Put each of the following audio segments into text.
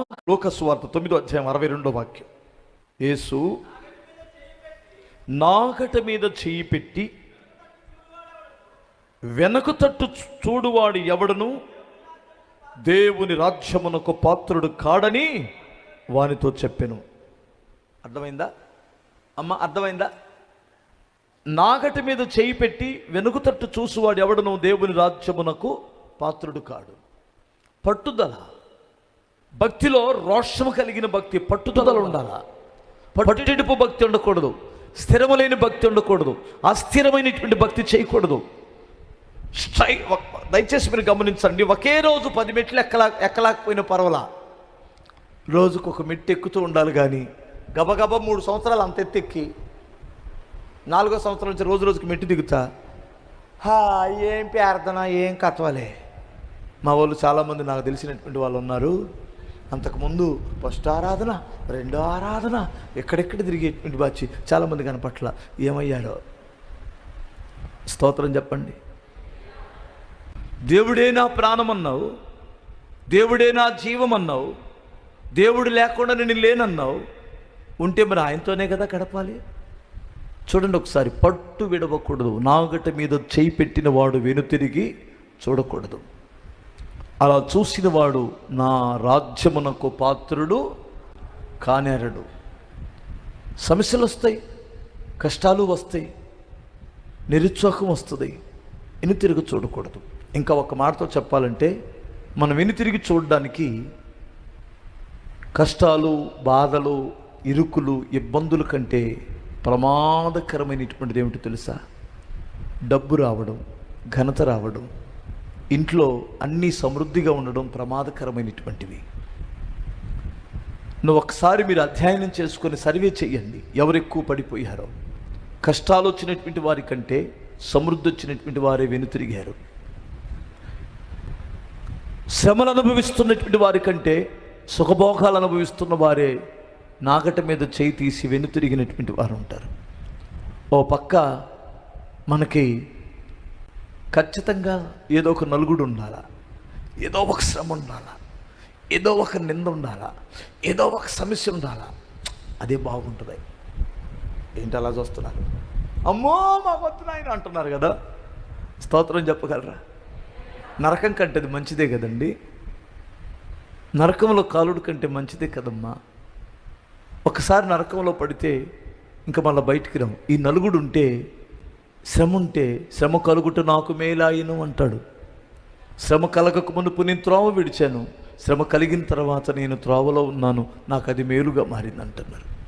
లోకస్వార్త తొమ్మిదో అధ్యాయం అరవై రెండో వాక్యం. యేసు నాగట మీద చేయి పెట్టి వెనక తట్టు చూడువాడు ఎవడను? దేవుని రాజ్యమునకు పాత్రుడు కాడని వానితో చెప్పాను. అర్థమైందా? అమ్మ అర్థమైందా? నాగటి మీద చేయి పెట్టి వెనుక తట్టు చూసువాడు ఎవడను? దేవుని రాజ్యమునకు పాత్రుడు కాడు. పట్టుదల. భక్తిలో రోషము కలిగిన భక్తి పట్టుదల ఉండాలా? పట్టుటిడుపు భక్తి ఉండకూడదు. స్థిరములైన భక్తి ఉండకూడదు. అస్థిరమైనటువంటి భక్తి చేయకూడదు. స్ట్రై దయచేసి మీరు గమనించండి. ఒకే రోజు పది మెట్లు ఎక్కలా ఎక్కలేకపోయిన పర్వాలా? రోజుకు ఒక మెట్టు ఎక్కుతూ ఉండాలి కానీ గబగబా మూడు సంవత్సరాలు అంత ఎత్తెక్కి నాలుగో సంవత్సరం నుంచి రోజు రోజుకి మెట్టు దిగుతా హా ఏం ప్రార్థన ఏం కథవాలే మా వాళ్ళు చాలామంది నాకు తెలిసినటువంటి వాళ్ళు ఉన్నారు. అంతకుముందు ఫస్ట్ ఆరాధన రెండో ఆరాధన ఎక్కడెక్కడ తిరిగేటువంటి బాచి చాలామంది కనపట్ల ఏమయ్యాడో? స్తోత్రం చెప్పండి. దేవుడే నా ప్రాణం అన్నావు దేవుడే నా జీవం అన్నావు దేవుడు లేకుండా నేను లేనన్నావు. ఉంటే మరి ఆయనతోనే కదా గడపాలి? చూడండి ఒకసారి పట్టు విడవకూడదు. నాగట మీద చేయి పెట్టిన వాడు వెనుతిరిగి చూడకూడదు. అలా చూసిన వాడు నా రాజ్యమునకు పాత్రుడు కానేరడు. సమస్యలు వస్తాయి కష్టాలు వస్తాయి నిరుత్సాహం వస్తుంది వెనుతిరిగి చూడకూడదు. ఇంకా ఒక మాటతో చెప్పాలంటే మనం వెనుతిరిగి చూడడానికి కష్టాలు బాధలు ఇరుకులు ఇబ్బందుల కంటే ప్రమాదకరమైనటువంటిది ఏమిటో తెలుసా? డబ్బు రావడం ఘనత రావడం ఇంట్లో అన్నీ సమృద్ధిగా ఉండడం ప్రమాదకరమైనటువంటివి. నువ్వు ఒకసారి మీరు అధ్యయనం చేసుకొని సర్వే చేయండి ఎవరు ఎక్కువ పడిపోయారో. కష్టాలు వచ్చినటువంటి వారి కంటే సమృద్ధి వచ్చినటువంటి వారే వెనుతిరిగారు. శ్రమలు అనుభవిస్తున్నటువంటి వారి కంటే సుఖభోగాలు అనుభవిస్తున్న వారే నాగట మీద చేయి తీసి వెనుతిరిగినటువంటి వారు ఉంటారు. ఓ పక్క మనకి ఖచ్చితంగా ఏదో ఒక నలుగుడు ఉండాలా? ఏదో ఒక శ్రమ ఉండాలా? ఏదో ఒక నింద ఉండాలా? ఏదో ఒక సమస్య ఉండాలా? అదే బాగుంటుంది. ఏంటి అలా చూస్తున్నారు? అమ్మో మా వద్దునాయన అంటున్నారు కదా. స్తోత్రం చెప్పగలరా? నరకం కంటే అది మంచిదే కదండి. నరకంలో కాలుడు కంటే మంచిదే కదమ్మా. ఒకసారి నరకంలో పడితే ఇంకా మళ్ళీ బయటికి రాము. ఈ నలుగుడు ఉంటే శ్రమ ఉంటే శ్రమ కలుగుట నాకు మేలాయను అంటాడు. శ్రమ కలగక మునుపు నేను త్రోవ విడిచాను. శ్రమ కలిగిన తర్వాత నేను త్రోవలో ఉన్నాను. నాకు అది మేలుగా మారింది అంటున్నారు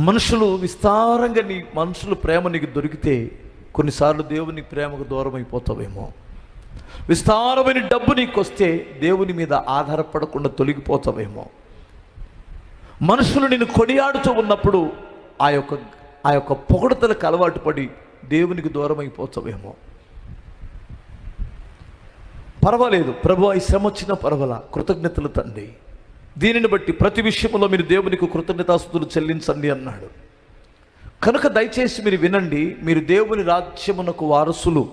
మనుషులు విస్తారంగా నీ మనుషులు ప్రేమ నీకు దొరికితే కొన్నిసార్లు దేవుని ప్రేమకు దూరం అయిపోతావేమో విస్తారమైన డబ్బు నీకు వస్తే దేవుని మీద ఆధారపడకుండా తొలగిపోతావేమో. మనుషులు నేను కొనియాడుతూ ఉన్నప్పుడు ఆ యొక్క ఆ యొక్క పొగడతలకు అలవాటు పడి దేవునికి దూరం అయిపోతావేమో పర్వాలేదు ప్రభు ఈ శ్రమ వచ్చిన పర్వాల? కృతజ్ఞతలు తండ్రి. దీనిని బట్టి ప్రతి విషయంలో మీరు దేవునికి కృతజ్ఞతాస్తులు చెల్లించండి అన్నాడు. కనుక దయచేసి మీరు వినండి మీరు దేవుని రాజ్యమునకు వారసులు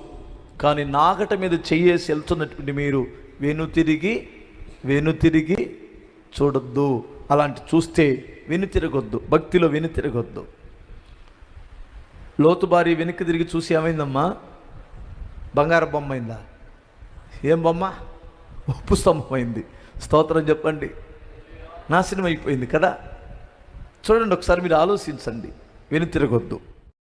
కానీ నాగట మీద చెయ్యేసి వెళ్తున్నటువంటి మీరు వెనుతిరిగి వెనుతిరిగి చూడొద్దు. అలాంటి చూస్తే వెనుతిరగొద్దు భక్తిలో వెనుతిరగొద్దు లోతు భార్య వెనక్కి తిరిగి చూసి ఏమైందమ్మా? బంగారు బొమ్మ అయిందా? ఏం బొమ్మ? ఉప్పు స్తంభం అయింది. స్తోత్రం చెప్పండి. నాశనం అయిపోయింది కదా? చూడండి ఒకసారి మీరు ఆలోచించండి. వెనుతిరగొద్దు.